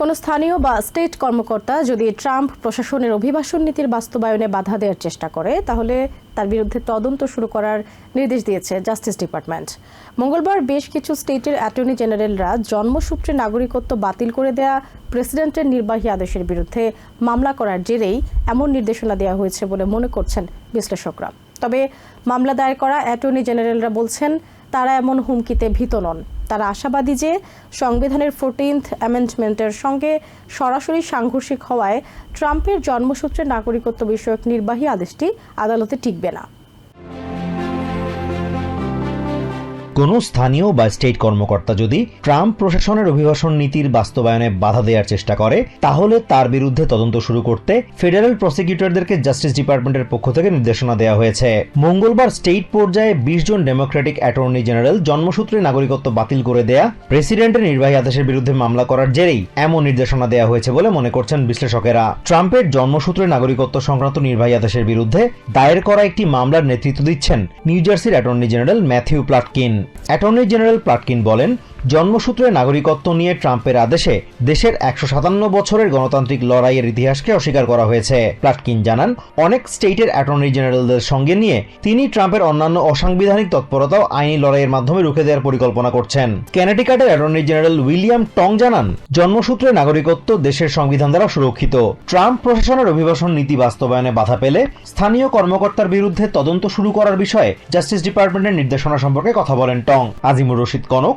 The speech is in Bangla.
কোনো স্থানীয় বা স্টেট কর্মকর্তা যদি ট্রাম্প প্রশাসনের অভিবাসন নীতির বাস্তবায়নে বাধা দেওয়ার চেষ্টা করে, তাহলে তার বিরুদ্ধে তদন্ত শুরু করার নির্দেশ দিয়েছে জাস্টিস ডিপার্টমেন্ট। মঙ্গলবার বেশ কিছু স্টেটের অ্যাটর্নি জেনারেলরা জন্মসূত্রে নাগরিকত্ব বাতিল করে দেয়া প্রেসিডেন্টের নির্বাহী আদেশের বিরুদ্ধে মামলা করার জেরেই এমন নির্দেশনা দেওয়া হয়েছে বলে মনে করছেন বিশ্লেষকরা। তবে মামলা দায়ের করা অ্যাটর্নি জেনারেলরা বলছেন, তারা এমন হুমকিতে ভীত নন। তারা আশাবাদী যে সংবিধানের ফোরটিন্থ অ্যামেন্ডমেন্টের সঙ্গে সরাসরি সাংঘর্ষিক হওয়ায় ট্রাম্পের জন্মসূত্রে নাগরিকত্ব বিষয়ক নির্বাহী আদেশটি আদালতে টিকবে না। কোনো স্থানীয় বা স্টেট কর্মকর্তা যদি ট্রাম্প প্রশাসনের অভিবাসন নীতির বাস্তবায়নে বাধা দেওয়ার চেষ্টা করে, তাহলে তার বিরুদ্ধে তদন্ত শুরু করতে ফেডারেল প্রসিকিউটরদেরকে জাস্টিস ডিপার্টমেন্টের পক্ষ থেকে নির্দেশনা দেওয়া হয়েছে। মঙ্গলবার স্টেট পর্যায়ে বিশ জন ডেমোক্রেটিক অ্যাটর্নি জেনারেল জন্মসূত্রে নাগরিকত্ব বাতিল করে দেয়া প্রেসিডেন্টের নির্বাহী আদেশের বিরুদ্ধে মামলা করার জেরেই এমন নির্দেশনা দেওয়া হয়েছে বলে মনে করছেন বিশ্লেষকেরা। ট্রাম্পের জন্মসূত্রে নাগরিকত্ব সংক্রান্ত নির্বাহী আদেশের বিরুদ্ধে দায়ের করা একটি মামলার নেতৃত্ব দিচ্ছেন নিউ জার্সির attorney general Matthew Platkin attorney general Platkin বলেন জন্মসূত্রে নাগরিকত্ব নিয়ে ট্রাম্পের আদেশে দেশের একশো সাতান্ন বছরের গণতান্ত্রিক লড়াইয়ের ইতিহাসকে অস্বীকার করা হয়েছে। প্লাটকিন জানান, অনেক স্টেটের অ্যাটর্নি জেনারেলদের সঙ্গে নিয়ে তিনি ট্রাম্পের অন্যান্য অসাংবিধানিক তৎপরতাও আইনি লড়াইয়ের মাধ্যমে রুখে দেওয়ার পরিকল্পনা করছেন। ক্যানেডিকাটের অ্যাটর্নি জেনারেল উইলিয়াম টং জানান, জন্মসূত্রে নাগরিকত্ব দেশের সংবিধান দ্বারা সুরক্ষিত। ট্রাম্প প্রশাসনের অভিবাসন নীতি বাস্তবায়নে বাধা পেলে স্থানীয় কর্মকর্তার বিরুদ্ধে তদন্ত শুরু করার বিষয়ে জাস্টিস ডিপার্টমেন্টের নির্দেশনা সম্পর্কে কথা বলেন টং। Azimur Rashid Konok